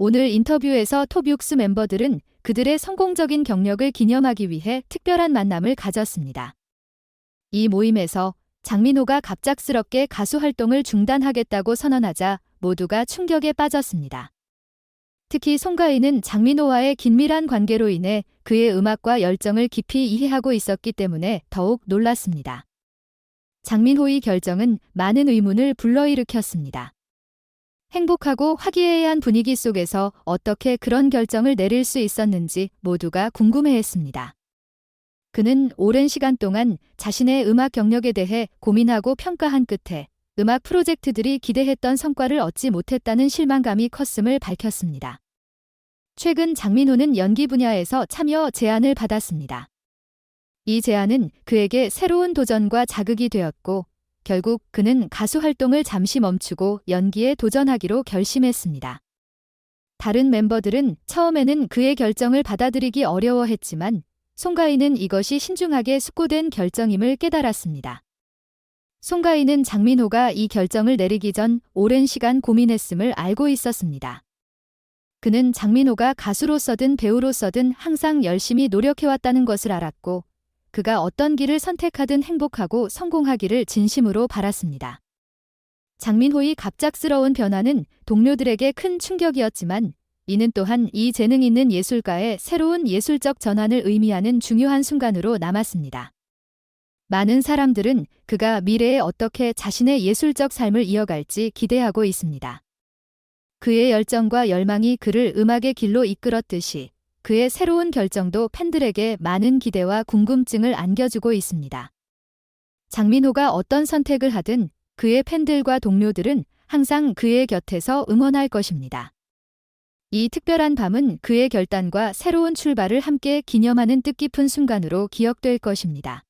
오늘 인터뷰에서 톱육스 멤버들은 그들의 성공적인 경력을 기념하기 위해 특별한 만남을 가졌습니다. 이 모임에서 장민호가 갑작스럽게 가수 활동을 중단하겠다고 선언하자 모두가 충격에 빠졌습니다. 특히 송가인은 장민호와의 긴밀한 관계로 인해 그의 음악과 열정을 깊이 이해하고 있었기 때문에 더욱 놀랐습니다. 장민호의 결정은 많은 의문을 불러일으켰습니다. 행복하고 화기애애한 분위기 속에서 어떻게 그런 결정을 내릴 수 있었는지 모두가 궁금해했습니다. 그는 오랜 시간 동안 자신의 음악 경력에 대해 고민하고 평가한 끝에 음악 프로젝트들이 기대했던 성과를 얻지 못했다는 실망감이 컸음을 밝혔습니다. 최근 장민호는 연기 분야에서 참여 제안을 받았습니다. 이 제안은 그에게 새로운 도전과 자극이 되었고 결국 그는 가수 활동을 잠시 멈추고 연기에 도전하기로 결심했습니다. 다른 멤버들은 처음에는 그의 결정을 받아들이기 어려워했지만 송가인은 이것이 신중하게 숙고된 결정임을 깨달았습니다. 송가인은 장민호가 이 결정을 내리기 전 오랜 시간 고민했음을 알고 있었습니다. 그는 장민호가 가수로서든 배우로서든 항상 열심히 노력해왔다는 것을 알았고 그가 어떤 길을 선택하든 행복하고 성공하기를 진심으로 바랐습니다. 장민호의 갑작스러운 변화는 동료들에게 큰 충격이었지만 이는 또한 이 재능 있는 예술가의 새로운 예술적 전환을 의미하는 중요한 순간으로 남았습니다. 많은 사람들은 그가 미래에 어떻게 자신의 예술적 삶을 이어갈지 기대하고 있습니다. 그의 열정과 열망이 그를 음악의 길로 이끌었듯이 그의 새로운 결정도 팬들에게 많은 기대와 궁금증을 안겨주고 있습니다. 장민호가 어떤 선택을 하든 그의 팬들과 동료들은 항상 그의 곁에서 응원할 것입니다. 이 특별한 밤은 그의 결단과 새로운 출발을 함께 기념하는 뜻깊은 순간으로 기억될 것입니다.